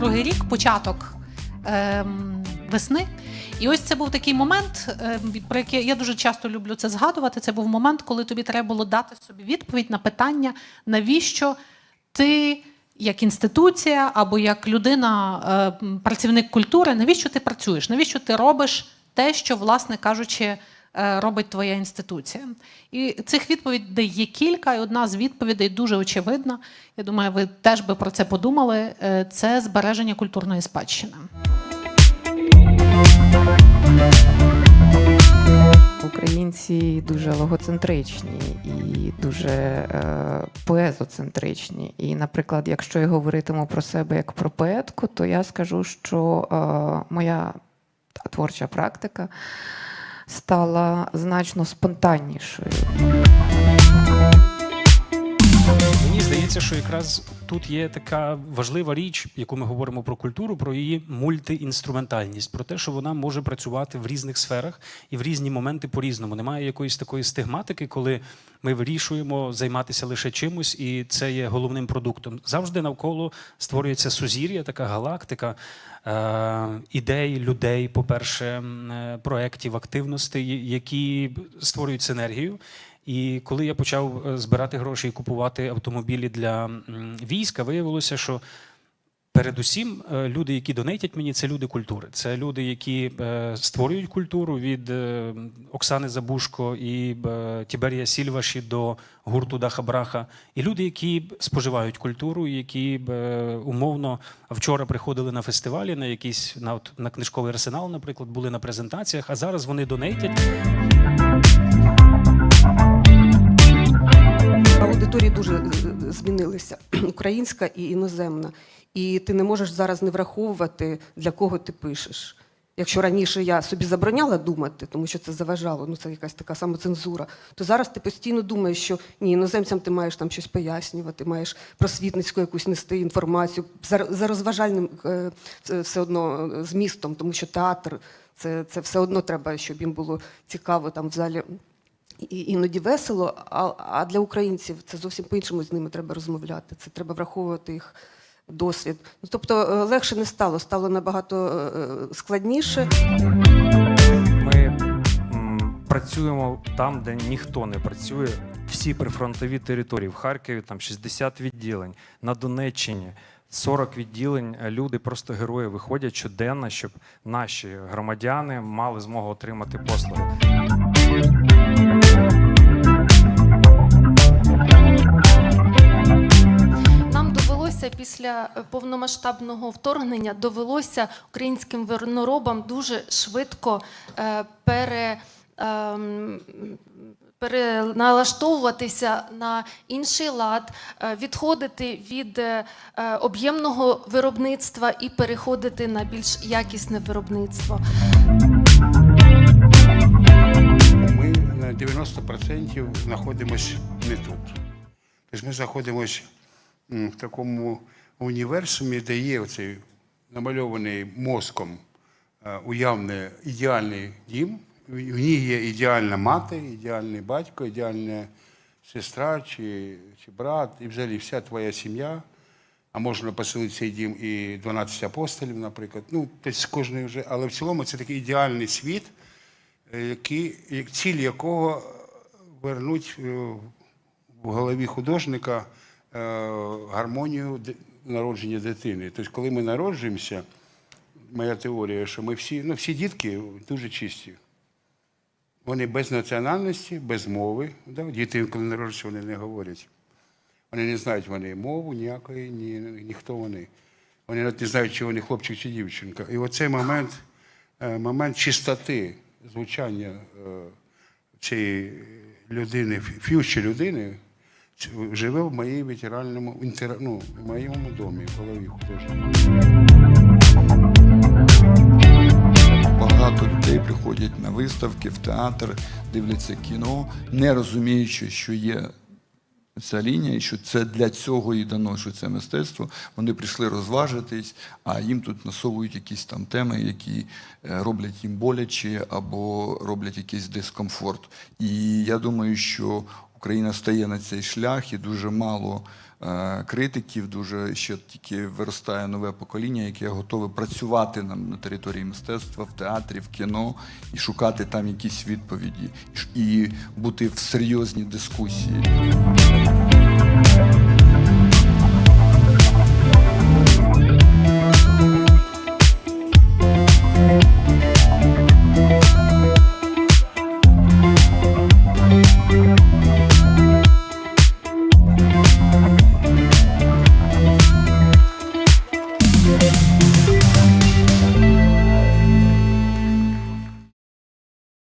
новий рік, початок ем, весни. І ось це був такий момент, ем, про який я дуже часто люблю це згадувати. Це був момент, коли тобі треба було дати собі відповідь на питання, навіщо ти. Як інституція або як людина, е, працівник культури, навіщо ти працюєш? Навіщо ти робиш те, що, власне кажучи, робить твоя інституція? І цих відповідей є кілька, і одна з відповідей дуже очевидна. Я думаю, ви теж би про це подумали. Е, Це збереження культурної спадщини. Українці дуже логоцентричні і дуже е, поезоцентричні. І, наприклад, якщо я говоритиму про себе як про поетку, то я скажу, що е, моя творча практика стала значно спонтаннішою. Здається, що якраз тут є така важлива річ, яку ми говоримо про культуру, про її мультиінструментальність, про те, що вона може працювати в різних сферах і в різні моменти по-різному. Немає якоїсь такої стигматики, коли ми вирішуємо займатися лише чимось, і це є головним продуктом. Завжди навколо створюється сузір'я, така галактика е, ідей, людей, по-перше, е, проєктів, активностей, які створюють синергію. І коли я почав е, збирати гроші і купувати автомобілі для війська, виявилося, що передусім е, люди, які донейтять мені, це люди культури. Це люди, які е, створюють культуру від Оксани Забушко і Тіберія Сільваші до гурту Даха Браха. І люди, які споживають культуру, які умовно вчора приходили на фестивалі, на якийсь на, на книжковий арсенал, наприклад, були на презентаціях, а зараз вони донейтять. Аудиторії дуже е, змінилися українська і іноземна. І ти не можеш зараз не враховувати, для кого ти пишеш. Якщо раніше я собі забороняла думати, тому що це заважало, ну це якась така самоцензура, то зараз ти постійно думаєш, що ні, іноземцям ти маєш там щось пояснювати, маєш просвітницьку якусь нести інформацію за, за розважальним е, все одно е, змістом, тому що театр це, це все одно треба, щоб їм було цікаво там в залі іноді весело, а, а для українців це зовсім по-іншому з ними треба розмовляти. Це треба враховувати їх досвід. Ну, тобто е, легше не стало, стало набагато е, е, складніше. Ми працюємо там, де ніхто не працює. Всі прифронтові території в Харкові там 60 відділень, на Донеччині 40 відділень. Люди просто герої виходять щоденно, щоб наші громадяни мали змогу отримати послуги. Після е, повномасштабного вторгнення довелося українським верноробам дуже швидко е, пере. ем, Переналаштовуватися на інший лад, е, відходити від об'ємного виробництва і переходити на більш якісне виробництво. Ми на 90% знаходимося не тут. Тобто ми знаходимося в такому універсумі, де є оцей намальований мозком е, уявний ідеальний дім. В ній є ідеальна мати, ідеальний батько, ідеальна сестра чи, чи брат, і взагалі вся твоя сім'я. А можна поселити цей дім і 12 апостолів, наприклад. Ну, з кожної вже, але в цілому це такий ідеальний світ, е, який, ціль якого вернуть е, в голові художника гармонію народження дитини. Тобто, коли ми народжуємося, моя теорія, що ми всі, ну, всі дітки дуже чисті. Вони без національності, без мови. Да? Діти, коли народжуються, вони не говорять. Вони не знають вони мову ніякої, ні, ніхто вони. Вони навіть не знають, чи вони хлопчик чи дівчинка. І оцей момент, е, момент чистоти звучання е, цієї людини, ф'ючі людини, живе в моїй ветеральному ну, в моєму домі, в голові художньому. Багато людей приходять на виставки, в театр, дивляться кіно, не розуміючи, що є ця лінія, і що це для цього і дано, що це мистецтво. Вони прийшли розважитись, а їм тут насовують якісь там теми, які е, роблять їм боляче або роблять якийсь дискомфорт. І я думаю, що Україна стає на цей шлях, і дуже мало е, критиків, дуже ще тільки виростає нове покоління, яке готове працювати на, на території мистецтва, в театрі, в кіно і шукати там якісь відповіді, і бути в серйозній дискусії. Bye.